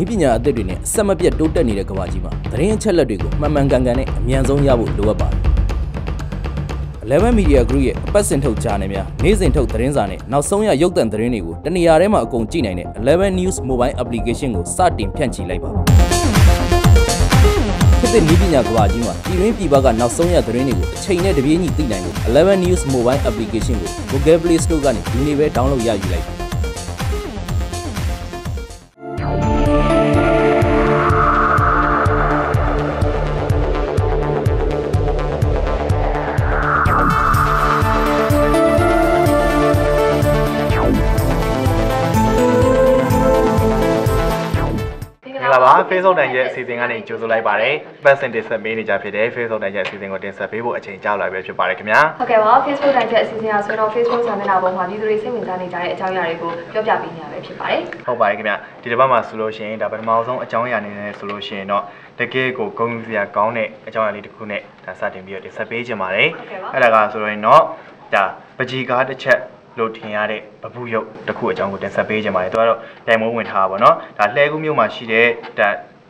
ဤပညာအသစ်တွေနဲ့အဆက်မပြတ်တိုးတက်နေတဲ့ကမ္ဘာကြီးမှာသတင်းအချက်အလက်တွေကိုမှန်မှန်ကန်ကန်နဲ့အမြန်ဆုံးရဖို့လိုအပ်ပါတယ်။11 Media Group ရဲ့အပတ်စဉ်ထုတ်ဂျာနယ်များနေ့စဉ်ထုတ်သတင်းစာနဲ့နောက်ဆုံးရရုပ်သံသတင်းတွေကိုတနေရာထဲမှာအကုန်ကြည့်နိုင်တဲ့11 News Mobile Application ကိုစတင်ဖြန့်ချိလိုက်ပါခေတ်သစ်နည်းပညာကမ္ဘာကြီးမှာပြည်တွင်းပြည်ပကနောက်ဆုံးရသတင်းတွေကိုအချိန်နဲ့တပြေးညီသိနိုင်ဖို့11 News Mobile Application ကို Google Play Store ကနေဒီနေ့ပဲ download ရယူလိုက်ပါ Facebook တန်ရဲ့အစီအစဉ်ကနေကြိုဆိုလိုက်ပါတယ်။ပတ်စင်တင်ဆက်ပေးနေကြဖြစ်တဲ့ Facebook တန်ရဲ့အစီအစဉ်ကိုတင်ဆက်ပေးဖို့အချိန်ကြာလာပဲဖြစ်ပါတယ်ခင်ဗျာဟုတ်ကဲ့ပါ Facebook တိုင်းချက်အစီအစဉ်အဆိုတော့ Facebook စာမျက်နှာပေါ်မှာပြည်သူတွေစိတ်ဝင်စားနေကြတဲ့အကြောင်းအရာတွေကိုပြောပြပေးနေရပဲဖြစ်ပါတယ်။ဟုတ်ပါတယ်ခင်ဗျာ။ဒီတစ်ပတ်မှာဆိုလို့ရှိရင်ဒါပထမဆုံးအကြောင်းအရာအနေနဲ့ဆိုလို့ရှိရင်တော့တကယ်ကိုဂုဏ်ယူစရာကောင်းတဲ့အကြောင်းအရာလေးတစ်ခုနဲ့ဒါစတင်ပြီးတော့တင်ဆက်ပေးခြင်းပါတယ်။အဲ့ဒါကဆိုရင်တော့ဒါပကြီးကားတစ်ချက် လို့ထင်ရတဲ့ပပူရုပ်တစ်ခုအကြောင်းကိုတင်ဆက်ပေးခြင်းပါတယ်။သူကတော့တိုင်မိုးဝင်ထားပါတော့။ဒါလှဲကူးမျိုးမှာရှိတဲ့ဒါ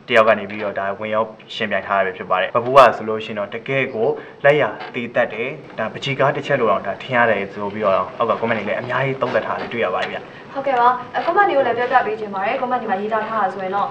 တယောက်ကနေပြီးတော့ဒါဝင်ရောက်ရှင်ပြိုင်ထားရပဲဖြစ်ပါတယ်။ပပူကဆိုလို့ရှိရင်တော့တကယ်ကိုလက်ရတည်တတ်တယ်။ဒါပကြီးကားတစ်ချက်လို့တော့ဒါထင်ရတယ်ဆိုပြီးတော့အောက်က comment တွေလည်းအများကြီးသုံးသပ်ထားတယ်တွေ့ရပါတယ်ဗျ။ဟုတ်ကဲ့ပါအ comment တွေကိုလည်းပြောပြပေးခြင်းပါတယ် comment တွေမှာရေးသားထားတာဆိုရင်တော့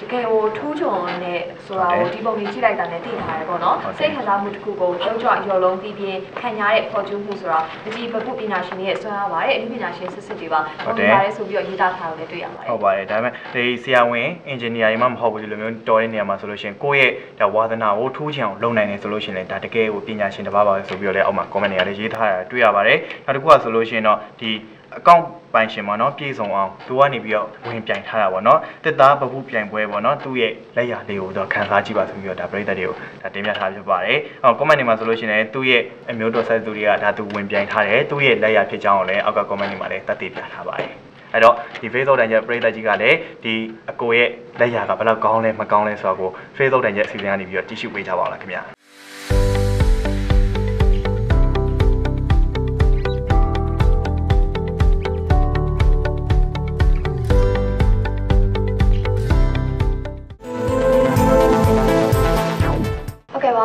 တကယ်ဟိုထူးချွန်နဲ့ဆိုတာကိုဒီပုံလေးကြည့်လိုက်တာနဲ့သိထားရတယ်ပေါ့နော်ဟုတ်တယ်စိတ်ခံစားမှုတစ်ခုကိုကြောက်ကြွရော်လုံးပြီးပြင်းခံရတဲ့ပေါ်ကျူးမှုဆိုတာအကြည့်ပပုပညာရှင်တွေရဲ့ဆွမ်းအားပါတယ်အနည်းပညာရှင်စစ်စစ်တွေပါဟုတ်တယ်ပါတယ်ဆိုပြီးတော့ရေးသားထားတာလည်းတွေ့ရပါတယ်ဟုတ်ပါတယ်ဒါပေမဲ့ဒီဆရာဝန်အင်ဂျင်နီယာတွေမှမဟုတ်ဘူးဒီလိုမျိုးတော်တဲ့နေရာမှာဆိုလို့ရှိရင်ကိုယ့်ရဲ့ဒါဝါသနာကိုထိုးချင်အောင်လုပ်နိုင်တယ်ဆိုလို့ရှိရင်လည်းဒါတကယ်ကိုပညာရှင်တစ်ပါးပါပဲဆိုပြီးတော့လည်းအောက်မှာ comment တွေကလည်းရေးထားတာတွေ့ရပါတယ်နောက်တစ်ခုကဆိုလို့ရှိရင်တော့ဒီ အကောင့်ပိုင်ရှင်ပေါ့နော်ပြေဆုံးအောင်သူကနေပြီးတော့ဝင်ပြိုင်ထားတာပေါ့နော်တစ်သားပပုပြိုင်ပွဲပေါ့နော်သူ့ရဲ့လက်ရာလေးကိုတော့ခန်းစားကြည့်ပါဆိုပြီးတော့ဒါပရိသတ်တွေကိုဒါတင်ပြထားဖြစ်ပါတယ်ဟော comment တွေမှာဆိုလို့ရှိရင်လည်းသူ့ရဲ့အမျိုးတော်ဆက်သူတွေကဒါသူဝင်ပြိုင်ထားတယ်သူ့ရဲ့လက်ရာဖြစ်ကြောင်းကိုလည်းအောက်က comment တွေမှာလည်းသက်သေပြထားပါတယ်အဲ့တော့ဒီ Facebook တန်ကျပရိသတ်ကြီးကလည်းဒီအကိုရဲ့လက်ရာကဘယ်လောက်ကောင်းလဲမကောင်းလဲဆိုတော့ကို Facebook တန်ကျအစီအစဉ်ကနေပြီးတော့ကြည့်ရှုပေးကြပါဦးလားခင်ဗျာ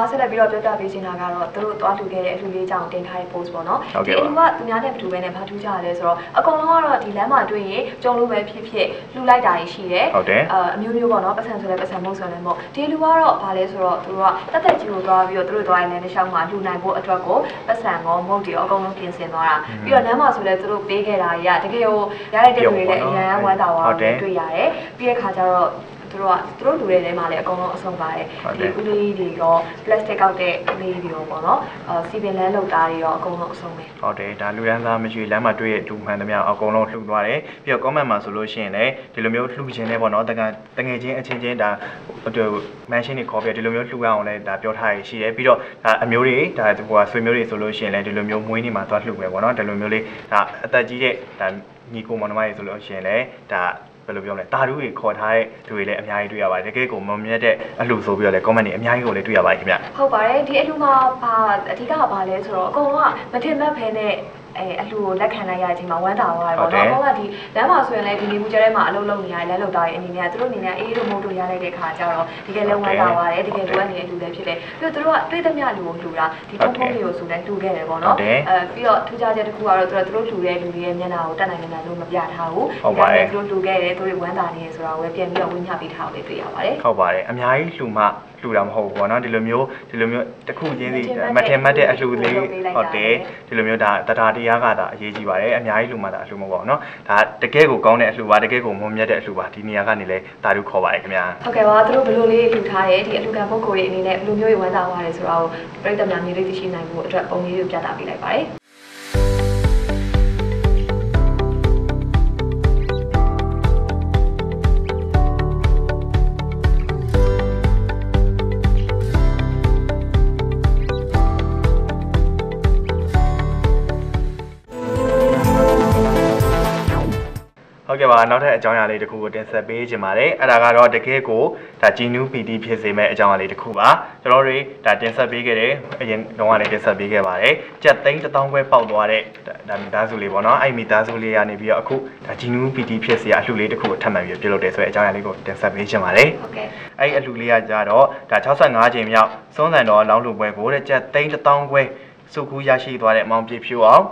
ဆက်လက်ပြီးတော့ပြောပြပေးချင်တာကတော့သူတို့သွားတူခဲ့တဲ့အလူလေးကြောင့်တင်ထားတဲ့ post ပေါ့နော်ဟုတ်ကဲ့ဒီပါအလူကသူများနဲ့မတူဘဲနဲ့ဘာထူးကြရလဲဆိုတော့အကုန်လုံးကတော့ဒီလမ်းမှာတွေ့ရင်ကြုံလို့ပဲဖြစ်ဖြစ်လှူလိုက်တာကြီးရှိတယ်ဟုတ်တယ်အာအမျိုးမျိုးပေါ့နော်ပတ်စံဆိုလဲပတ်စံမဟုတ်ဆိုလဲမဟုတ်ဒီလူကတော့ဘာလဲဆိုတော့သူတို့ကတက်တက်ကြီးကိုသွားပြီးတော့သူတို့သွားရင်လည်းတစ်လျှောက်မှာလှူနိုင်ဖို့အတွက်ကိုပတ်စံရောမဟုတ်တယ်ရောအကုန်လုံးပြင်ဆင်သွားတာပြီးတော့လမ်းမှာဆိုလဲသူတို့ပေးခဲ့တာကြီးကတကယ်ကိုရတဲ့တဲ့လူတွေလည်းအရန်ဝမ်းသာသွားဟုတ်တယ်တွေ့ရတယ်ပြီးတဲ့ခါကျတော့ သူတို့ကသူတို့လူတွေထဲမှာလည်းအကုန်လုံးအဆုံးပါတယ်ဟုတ်တယ်ဒီဦးလေးတွေရော plastic ကောက်တဲ့ဦးလေးတွေရောပေါ့နော်အာစီပင်လန်းလောက်သားတွေရောအကုန်လုံးအဆုံးပဲဟုတ်တယ်ဒါလူရန်သားမရှိလမ်းမှာတွေ့ရဲ့ဒူမှန်သမျှအကုန်လုံးလှူသွားတယ်ပြီးတော့ comment မှာဆိုလို့ရှိရင်လည်းဒီလိုမျိုးလှူခြင်းနဲ့ပေါ့နော်တကယ်တငယ်ချင်းအချင်းချင်းဒါဟို mansion တွေခေါ်ပြဒီလိုမျိုးလှူရအောင်လည်းဒါပြောထားရရှိတယ်ပြီးတော့ဒါအမျိုးတွေဒါဟိုကဆွေမျိုးတွေဆိုလို့ရှိရင်လည်းဒီလိုမျိုးမွေးနေ့မှာသွားလှူမယ်ပေါ့နော်ဒီလိုမျိုးလေးဒါအသက်ကြီးတဲ့ဒါညီကိုမောင်နှမတွေဆိုလို့ရှိရင်လည်းဒါဘ ယ်လိုပြောမလဲတာတူတွေခေါ်ထားတဲ့သူတွေလည်းအများကြီးတွေ့ရပါတယ်တကယ်ကိုမုံမြတ်တဲ့အလှဆိုပြီးတော့လည်း comment တွေအများကြီးကိုလည်းတွေ့ရပါတယ်ခင်ဗျဟုတ်ပါတယ်ဒီအလူမှာဘာအဓိကကဘာလဲဆိုတော့အကုန်လုံးကမထင်မှတ်ဖဲနဲ့ အဲအလူကိုလက်ခံလိုက်ရတဲ့အချိန်မှာဝမ်းသာသွားတယ်ပေါ့နော်အကုန်ကဒီလမ်းမှာဆိုရင်လည်းဒီနေမှုကျဲထဲမှာအလုပ်လုပ်နေရတယ်လက်လုပ်သားရဲ့အနေနဲ့ကသူတို့အနေနဲ့အေးတို့မဟုတ်တို့ရလိုက်တဲ့ခါကျတော့တကယ်လည်းဝမ်းသာသွားတယ်တကယ်လိုအပ်နေတဲ့လူလည်းဖြစ်တယ်ပြီးတော့သူတို့ကတွေးသမျှလူကိုလူတာဒီဖုန်းဖုန်းလေးကိုဆိုလည်းတူခဲ့တယ်ပေါ့နော်အဲပြီးတော့ထူးခြားချက်တစ်ခုကတော့သူတို့သူတို့လူတဲ့လူတွေရဲ့မျက်နှာကိုတက်နိုင်နေတာလို့မပြထားဘူးသူတို့လူခဲ့တယ်သူတို့ဝမ်းသာနေတယ်ဆိုတာကိုပဲပြန်ပြီးတော့ဝင်းညပေးထားအောင်လည်းတွေ့ရပါတယ်ဟုတ်ပါတယ်အများကြီးလှူမှ လှူတာမဟုတ်ဘူးပေါ့နော်ဒီလိုမျိုးဒီလိုမျိုးတစ်ခုချင်းစီမထင်မှတ်တဲ့အလှူလေးဟုတ်တယ်ဒီလိုမျိုးဒါတရားတရားကဒါအရေးကြီးပါတယ်အများကြီးလှူမှဒါအလှူမဟုတ်ပါဘူးနော်ဒါတကယ်ကိုကောင်းတဲ့အလှူပါတကယ်ကိုမွန်မြတ်တဲ့အလှူပါဒီနေရာကနေလဲတာတို့ခေါ်ပါတယ်ခင်ဗျာဟုတ်ကဲ့ပါသူတို့ဘယ်လိုလေးလှူထားတယ်ဒီအလှူခံပုဂ္ဂိုလ်တွေအနေနဲ့ဘယ်လိုမျိုးဝမ်းသာသွားတယ်ဆိုတာကိုပြည်သက်များမြင်သိသိရှိနိုင်မှုအတွက်ပုံလေးတွေပြသပေးလိုက်ပါတယ် ဟုတ်ကဲ့ပါနောက်ထပ်အကြောင်းအရာလေးတစ်ခုကိုတင်ဆက်ပေးချင်ပါတယ်အဲ့ဒါကတော့တကယ်ကိုဒါဂျီနူးပီတီဖြစ်စေမဲ့အကြောင်းအရာလေးတစ်ခုပါကျွန်တော်တို့ဒါတင်ဆက်ပေးခဲ့တယ်အရင်တော့လည်းတင်ဆက်ပေးခဲ့ပါတယ်ကြက်သိန်းတစ်သောင်းခွဲပေါက်သွားတဲ့ဒါမိသားစုလေးပေါ့နော်အဲ့မိသားစုလေးကနေပြီးတော့အခုဒါဂျီနူးပီတီဖြစ်စေအလှူလေးတစ်ခုကိုထပ်မံပြီးပြုလုပ်တယ်ဆိုတဲ့အကြောင်းအရာလေးကိုတင်ဆက်ပေးချင်ပါတယ်ဟုတ်ကဲ့အဲ့အလှူလေးကကြတော့ဒါ65ချိန်မြောက်စွန်းစံတော်လောင်းလူပွဲကိုတဲ့ကြက်သိန်းတစ်သောင်းခွဲစုကူးရရှိသွားတဲ့မောင်ပြည့်ဖြူအောင်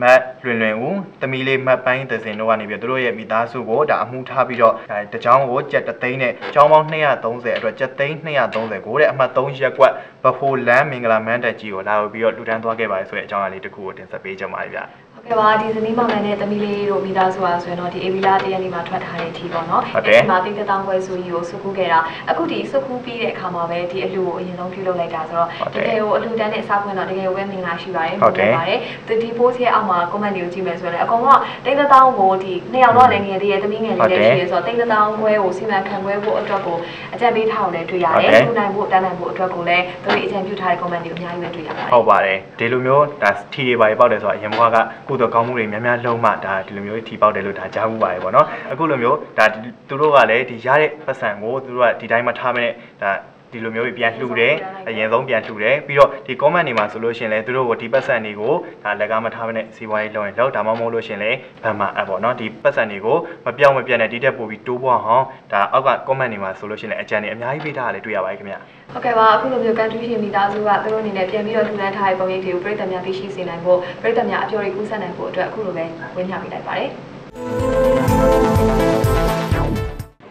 မတ်လွင်လွင်ဦးတမီလေးမတ်ပိုင်းသစင်တို့ကနေပြီးတော့သူတို့ရဲ့မိသားစုကိုဒါအမှုထားပြီးတော့ဒါတကြောင်ကိုကြက်တသိန်းနဲ့ကျောင်းပေါင်း230အတွက်ကြက်သိန်း230ကိုတဲ့အမှတ်3ရက်ကွက်ဘဖိုလန်မင်္ဂလာမန်းတက်ကြီးကိုလာပြီးတော့လူတန်းသွားခဲ့ပါတယ်ဆိုတဲ့အကြောင်းအရာလေးတစ်ခုကိုတင်ဆက်ပေးကြပါမယ်ဗျာ ဟုတ်ကဲ့ပါဒီဇနီးမောင်နှံနဲ့သမီးလေးတို့မိသားစုပါဆိုရင်တော့ဒီအေဗီလာတရက်လေးမှာထွက်ထားတဲ့အထိပေါ့နော်ဟုတ်တယ်ဒီမှာတိတ်တောင်းခွဲဆိုကြီးကိုစုခုခဲ့တာအခုဒီစုခုပြီးတဲ့အခါမှာပဲဒီအလှကိုအရင်ဆုံးပြုလုပ်လိုက်တာဆိုတော့ဟုတ်တတယ်ကယ်ကိုအလှတန်းနဲ့အစားဖွင့်တော့တကယ်ကိုပဲမင်္ဂလာရှိပါတယ်ဟုတ်တယ်ပါတယ်ဒီဒီ post ရဲ့အောက်မှာ comment တွေကိုကြည့်မယ်ဆိုရင်လည်းအကုန်လုံးကတိတ်တောင်းကိုဒီနှစ်ယောက်တော့လည်းငယ်သေးရဲ့သမီးငယ်လေးလည်းရှိရဲဆိုတော့တိတ်တောင်းခွဲကိုစီမံခန့်ခွဲဖို့အတွက်ကိုအကြံပေးထားအောင်လည်းတွေ့ရတယ်လူနိုင်ဖို့တန်းနိုင်ဖို့အတွက်ကိုလည်းသူတို့အကြံပြုထားတဲ့ comment တွေကိုအများကြီးပဲတွေ့ရပါတယ်ဟုတ်ပါတယ်ဒီလိုမျိုးဒါထီတွေပါပေါက်တယ်ဆိုတော့အရင်ဘွားကကုသိုလ်ကောင်းမှုတွေများများလုံးမှဒါဒီလိုမျိုးထီပေါက်တယ်လို့ဒါကြားမှုပါတယ်ပေါ့နော်အခုလိုမျိုးဒါသူတို့ကလည်းဒီရတဲ့ပတ်စံကိုသူတို့ကဒီတိုင်းမထားမနဲ့ဒါ ဒီလိုမျိုးပြန်လှူတယ်အရင်ဆုံးပြန်လှူတယ်ပြီးတော့ဒီ comment တွေမှာဆိုလို့ရှိရင်လည်းသူတို့ကိုဒီပတ်စံတွေကိုဒါလက်ကားမထားမနဲ့စီးပွားရေးလုပ်ရင်လောက်ဒါမှမဟုတ်လို့ရှိရင်လည်းဗန်မာအပ်ပေါ့နော်ဒီပတ်စံတွေကိုမပြောင်းမပြတ်နဲ့ဒီတက်ပို့ပြီးတိုးပွားအောင်ဒါအောက်က comment တွေမှာဆိုလို့ရှိရင်လည်းအကြံတွေအများကြီးပေးထားတာလည်းတွေ့ရပါတယ်ခင်ဗျဟုတ်ကဲ့ပါအခုလိုမျိုးကန်ထရီရှင်မိသားစုကသူတို့အနေနဲ့ပြန်ပြီးတော့ထူထမ်းထားတဲ့ပုံရိပ်တွေကိုပြည်သက်များသိရှိစေနိုင်ဖို့ပြည်သက်များအပြော်တွေကူးစက်နိုင်ဖို့အတွက်အခုလိုပဲဝင်းညပေးလိုက်ပါတယ်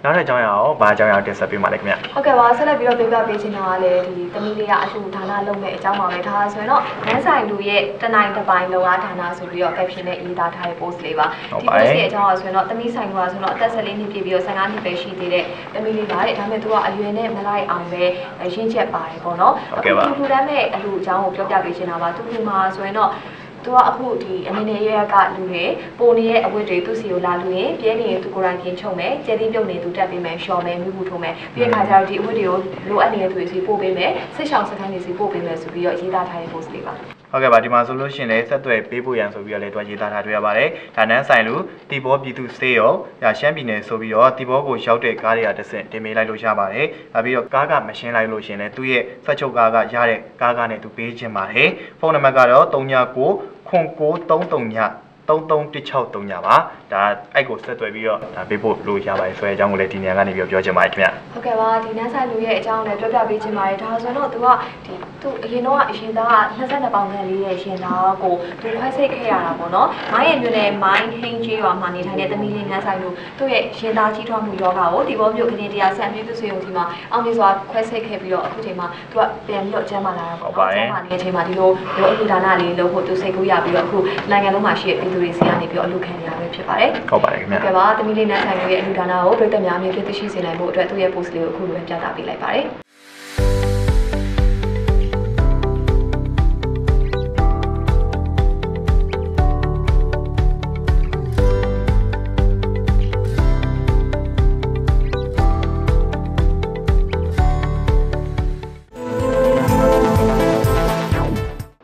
နောက်ထပ်အကြောင်းအရာရောဘာအကြောင်းအရာတင်ဆက်ပေးမှာလဲခင်ဗျဟုတ်ကဲ့ပါဆက်လက်ပြီးတော့ပြောပြပေးချင်တာကလည်းဒီတမီးလေးကအထူဌာနလုပ်မဲ့အကြောင်းပါပဲဒါဆိုရင်တော့နန်းဆိုင်လူရဲ့တနိုင်တစ်ပိုင်းလုံအားဌာနဆိုပြီးတော့ caption နဲ့ရေးသားထားတဲ့ post လေးပါဟုတ်ဒီပါတယ် post ရဲ့အကြောင်းကဆိုရင်တော့တမီးဆိုင်ကဆိုတော့အသက်14နှစ်ပြည့်ပြီးတော့15နှစ်ပဲရှိသေးတဲ့တမီးလေးပါတဲ့ဒါပေမဲ့သူကအရွယ်နဲ့မလိုက်အောင်ပဲရင်းချက်ပါတယ်ပေါ့နော်ဟုတ်ကဲ့ပါအခုထူထမ်းမဲ့အလူအကြောင်းကိုပြောပြပေးချင်တာပါသူကမှာဆိုရင်တော့ သူကအခုဒီအနေနဲ့ရရကလူတွေပုံနေရဲ့အဝတ်တွေသူ့စီကိုလာလူရင်ပြဲနေရင်သူကိုယ်တိုင်ခင်ချုံမယ်ကျဲသီးပြုတ်နေသူတက်ပေးမယ်ရှော်မယ်မြူးမှုထုံးမယ်ပြီးတဲ့ခါကျတော့ဒီအဝတ်တွေကိုလိုအပ်နေတဲ့သူတွေစီပို့ပေးမယ်စိတ်ဆောင်စခန်းတွေစီပို့ပေးမယ်ဆိုပြီးတော့ရေးသားထားတဲ့ post လေးပါ ဟုတ်ကဲ့ပါဒီမှာဆိုလို့ရှိရင်လည်းဆက်သွယ်ပေးဖို့ရန်ဆိုပြီးတော့လည်းတွားရေးသားထားတွေ့ရပါတယ်။ဒါနန်းဆိုင်လူတီဘောပြည်သူစေးရောဒါရှမ်းပြည်နယ်ဆိုပြီးတော့တီဘောကိုရောက်တဲ့ကားတွေကတစ်ဆင့်တင်ပေးလိုက်လို့ရပါတယ်။နောက်ပြီးတော့ကားကမရှင်းလိုက်လို့ရှိရင်လည်းသူ့ရဲ့ဆက်ချုပ်ကားကရတဲ့ကားကနဲ့သူပေးခြင်းပါတယ်။ဖုန်းနံပါတ်ကတော့39ခွ န်9339ည3316ညပါဒါအဲ့ကိုဆက်သွယ်ပြီးတော့ဒါပေးဖို့လို့ရပါတယ်ဆိုတဲ့အကြောင်းကိုလည်းဒီနေရာကနေပြီးတော့ပြောချင်ပါတယ်ခင်ဗျဟုတ်ကဲ့ပါဒီနန်းဆိုင်လူရဲ့အကြောင်းလည်းပြောပြပေးချင်ပါတယ်ဒါဆိုရင်တော့သူကဒီသူအရင်တော့အရင်သားက22ပေါင်ခန့်လေးရဲ့ရှင်သားကိုသူခွဲစိတ်ခဲ့ရတာပေါ့နော်မိုင်းရဲ့မြို့နယ်မိုင်းဟင်းကြီးရွာမှာနေထိုင်တဲ့သမီးလေးနန်းဆိုင်လူသူ့ရဲ့ရှင်သားကြီးထွားမှုယောဂကိုဒီဘောမြို့ကနေတရားဆန်ပြည်သူဆွေုံကြီးမှာအောင်မြင်စွာခွဲစိတ်ခဲ့ပြီးတော့အခုချိန်မှာသူကပြန်ပြီးတော့ကျမ်းမာလာတာပေါ့နော်ကျမ်းမာနေတဲ့အချိန်မှာဒီလိုဒီလိုအလူဒါနလေးလုပ်ဖို့သူစိတ်ကူးရပြီးတော့အခုနိုင်ငံလုံးမှာရှိတဲ့ပြည်သူတွေစီကနေပြီးတော့အလူခံနေရပဲဖြစ်ပါတယ်ဟုတ်ပါတယ်ခင်ဗျဟုတ်ကဲ့ပါသမီးလေးနန်းဆိုင်ရဲ့အလူဒါနာကိုပြည်သက်များအမြင်ဖြစ်သိရှိစေနိုင်ဖို့အတွက်သူ့ရဲ့ post လေးကိုအခုလိုပဲပြသပေးလိုက်ပါတယ်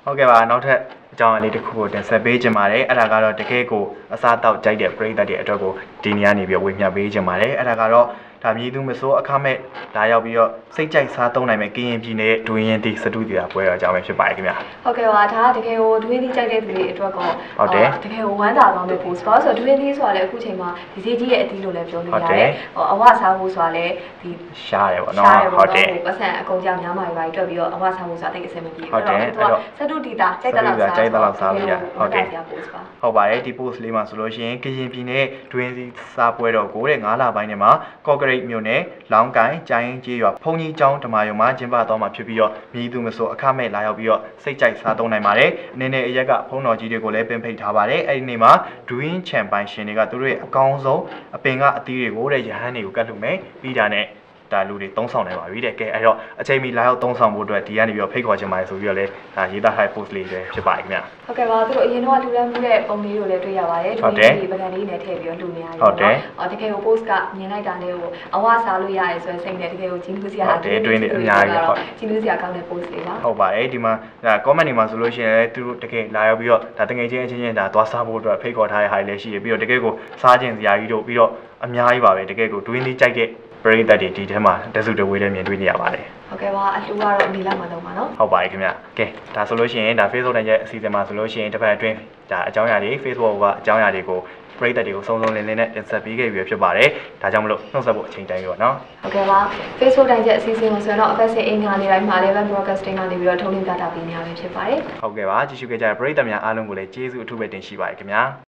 ဟုတ်ကဲ့ပါနောက်ထပ် အကြောင်းအရာလေးတစ်ခုကိုတင်ဆက်ပေးခြင်းပါတယ်အဲ့ဒါကတော့တကယ်ကိုအစားတောက်ကြိုက်တဲ့ပရိသတ်တွေအတွက်ကိုဒီနေရာနေပြီးဝေမျှပေးခြင်းပါတယ်အဲ့ဒါကတော့ ဒါမြည်သူမစိုးအခမဲ့ဒါရောက်ပြီးတော့စိတ်ကြိုက်စားသုံးနိုင်မဲ့ကရင်ပြည်နယ်ဒွင်ရင်တီစတုဒီယာပွဲတော်အကြောင်းပဲဖြစ်ပါတယ်ခင်ဗျာဟုတ်ကဲ့ပါဒါကတကယ်ကိုဒွေးသီးကြိုက်တဲ့သူတွေအတွက်ကောဟုတ်တယ်တကယ်ကိုဝမ်းသာသွားမယ့် post ပါဆိုတော့ဒွေးသီးဆိုတာလည်းအခုချိန်မှာဒီဈေးကြီးရဲ့အသီးလို့လည်းပြောလို့ဟုတ်ရတယ်တယ်ဟိုအဝစားဖို့ဆိုတာလည်းဒီရှားတယ်ပေါ့နော်ရှားတယ်ဟုပေါ့တ်တယ်နော်ဟိုပတ်စံအကုန်ကြောင်များမှာပဲတွက်ပြီးတော့အဝစားဖို့ဆိုတာတိတ်အဆင်မပြေဟုတ်တယ်အဲ့တော့စတုဒီတာကြိုက်တဲ့လောက်စားကြိုက်တဲ့လောက်စားလို့ရဟုတ်တယ်ဆရာ post ပါဟုတ်ပါတယ်ဒီ post လေးမှာဆိုလို့ရှိရင်ကရင်ပြည်နယ်ဒွင်စီစာပွဲတော်ကိုတဲ့9လပိုင်းထဲမှာကော့ကရိတ်မြို့နယ်လောင်းကိုင်ကျိုင်းကျေးရွာဖုန်ကြီးကျောင်းဓမ္မယုံမှာကျင်းပတော်မှာဖြစ်ပြီးတော့မြည်သူမဆိုအခမဲ့လာရောက်ပြီးတော့စိတ်ကြိုက်စားသုံးနိုင်ပါတယ်အနေနဲ့အရက်ကဖုန်းတော်ကြီးတွေကိုလည်းပင်ဖိတ်ထားပါတယ်အဲ့ဒီနေ့မှာဒွင်းချန်ပိုင်ရှင်တွေကသူတို့ရဲ့အကောင်းဆုံးအပင်ကအသီးတွေကိုတဲ့ရဟန်းတွေကိုကတ်လို့မယ်ပြီးတာနဲ့ ဒါလူတွေသုံးဆောင်နေပါပြီတဲ့ကဲအဲ့တော့အချိန်မီလာရောက်သုံးဆောင်ဖို့အတွက်ဒီကနေပြီးတော့ဖိတ်ခေါ်ချင်ပါတယ်ဆိုပြီးတော့လည်းဒါရေးသားထားတဲ့ post လေးပဲဖြစ်ပါတယ်ခင်ဗျဟုတ်ကဲ့ပါသူတို့အရင်တော့လူတန်းမှုတဲ့ပုံလေးတွေလည်းတွေ့ရပါတယ်ဟုတ်တယ်ဒီပကံလေးနဲ့ထည့်ပြီးတော့လူနေရတယ်ဟုတ်တယ်အော်တကယ်ကို post ကမြင်လိုက်တာနဲ့ကိုအဝစားလို့ရတယ်ဆိုရင်စိတ်နဲ့တကယ်ကိုဂျင်းလူစရာဟုတ်တယ်တွင်းနေအများကြီးဟုတ်ဂျင်းလူစရာကောင်းတဲ့ post လေးပါဟုတ်ပါတယ်ဒီမှာဒါ comment တွေမှာဆိုလို့ရှိရင်လည်းသူတို့တကယ်လာရောက်ပြီးတော့ဒါတငယ်ချင်းအချင်းချင်းဒါသွားစားဖို့အတွက်ဖိတ်ခေါ်ထားတဲ့ဟာတွေလည်းရှိတယ်ပြီးတော့တကယ်ကိုစားခြင်းစရာကြီးတို့ပြီးတော့အများကြီးပါပဲတကယ်ကိုတွင်းလေးကြိုက်တဲ့ ပရိသတ်တွေဒီထဲမှာတစုတဝေးလည်းမြင်တွေ့နေရပါတယ်ဟုတ်ကဲ့ပါအလှူကတော့အမေလာမှာတော့ပါနော်ဟုတ်ပါတယ်ခင်ဗျကဲဒါဆိုလို့ရှိရင်ဒါ Facebook တိုင်းရဲ့အစီအစဉ်မှာဆိုလို့ရှိရင်တစ်ဖက်အတွင်းဒါအကြောင်းအရာတွေ Facebook ကအကြောင်းအရာတွေကိုပရိသတ်တွေကိုစုံစုံလင်လင်နဲ့တင်ဆက်ပေးခဲ့ပြီးဖြစ်ပါတယ်ဒါကြောင့်မလို့နှုတ်ဆက်ဖို့အချိန်တိုင်းရောနော်ဟုတ်ကဲ့ပါ Facebook တိုင်းရဲ့အစီအစဉ်ကိုဆိုရင်တော့ FSC အင်္ဂါနေ့တိုင်းမှာ Eleven Broadcasting ကနေပြီးတော့ထုတ်လွှင့်ပြသပေးနေရပဲဖြစ်ပါတယ်ဟုတ်ကဲ့ပါကြည့်ရှုခဲ့ကြတဲ့ပရိသတ်များအားလုံးကိုလည်းကျေးဇူးအထူးပဲတင်ရှိပါတယ်ခင်ဗျာ